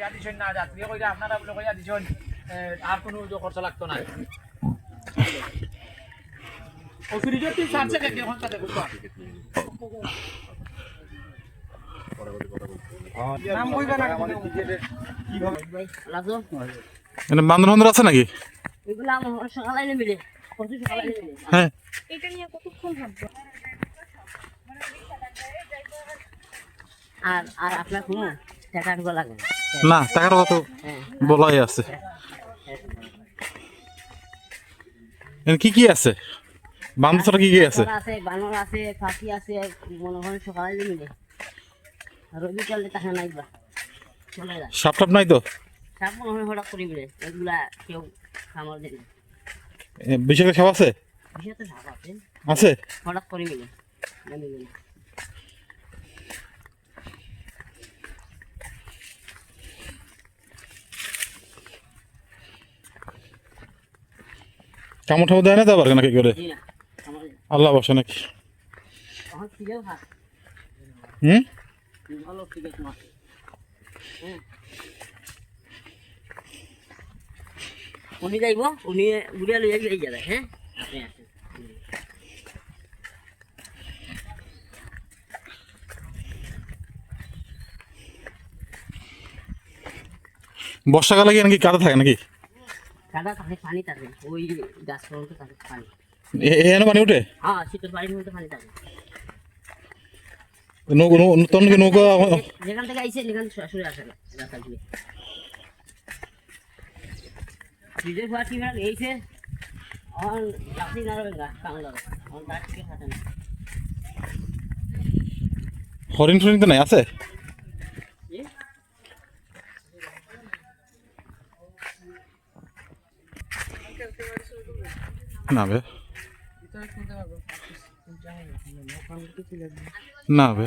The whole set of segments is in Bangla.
ইয়া দিছেন না যাত্রী কইরা আপনারা বলে কইয়া দিছেন আর কোনো যে খরচ লাগতো না ও ফ্রিজের তুই সারছে কে এখন বান্দর বান্দর আছে নাকি? এগুলো আমার সকালে কত সকালে এনে হ্যাঁ। এটা নিয়ে কতক্ষণ ভাববো আর আর আপনার কোনো টাকা লাগে না। না টাকার কত হ্যাঁ। বলাই আছে। কি কি আছে? বান্দর ছাড়া কি কি আছে? আছে বানর আছে পাখি আছে মনে সকালে মিলে। রবি কালে তাহা নাই বা। চলে যায়। সাপ টাপ নাই তো? সাপ মনে হয় হঠাৎ করে মিলে এগুলা কেউ খামার দেয় না। এ, সাপ আছে? বিষয় তো সাপ আছে। আছে? হঠাৎ করে মিলে কামড় ঠামড় দেয় না তো আবার নাকি করে। আল্লাহ বসে নাকি। হুম? হ্যাঁ উনি যাইব উনি বুড়িয়া লইয়া গিয়ে যাবে হ্যাঁ? আপনি আসেন। বর্ষাকালে কি নাকি কাদা থাকে নাকি? কাদা থাকে পানি থাকে ওই গাছ পর্যন্ত থাকে পানি। এখানে পানি উঠে? হ্যাঁ শীতের বাড়ির মধ্যে পানি থাকে নৌকো নৌ- তখন নৌকা যেখান থেকে আইসে সেখান থেকে সরাসরি আসে না রাস্তা দিয়ে। ঘর কি ভাগ এইছে এখন চাকরি না রবে গা কামলা এখন তার থেকে খাতে না। হরিণ ফরিণ তো নাই আছে? না বে। না বে।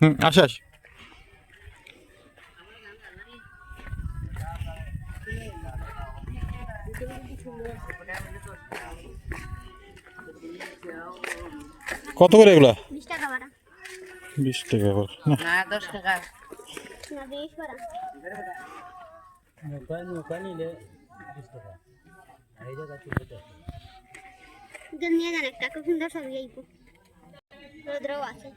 হুম আসে আস। কত করে এগুলা? বিশ টাকা করে। না। না দশ টাকা। না বিশ ভাড়া দুধ নিয়ে যান একটা খুব সুন্দর ছবি আইব রোদ্রও আছে।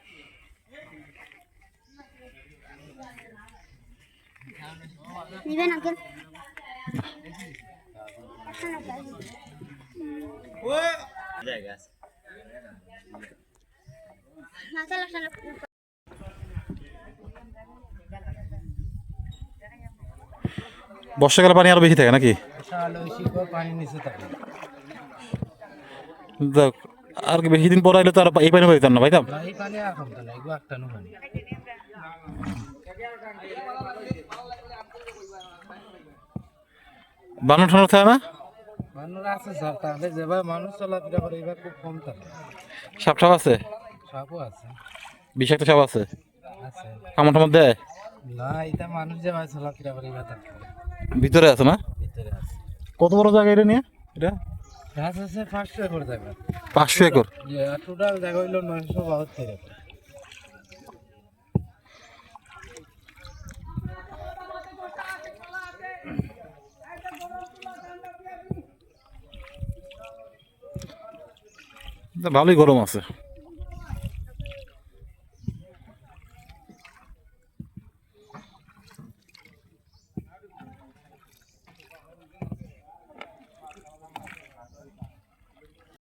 নিবেন আঙ্কেল না চলো চলো। বর্ষাকালে পানি আরও বেশি থাকে নাকি? দেখ, আর কি বেশি দিন পর আইলে তো আর এই পানি পাইতাম না পাইতাম নো? পানি বানর ঠান্ডা থাকে না? সাপ সাপ আছে? বিষাক্ত সাপ আছে? কামড় টামড় দেয়? না এটা মানুষ যেভাবে চলাফেরা করে ভিতরে আছে না? কত বড় জায়গা এটা নিয়ে? এটা? গাছ আছে পাঁচশো একর জায়গা। পাঁচশো একর? টোটাল জায়গা হইল নয়শো বাহাত্তর একর। ভালোই গরম আছে।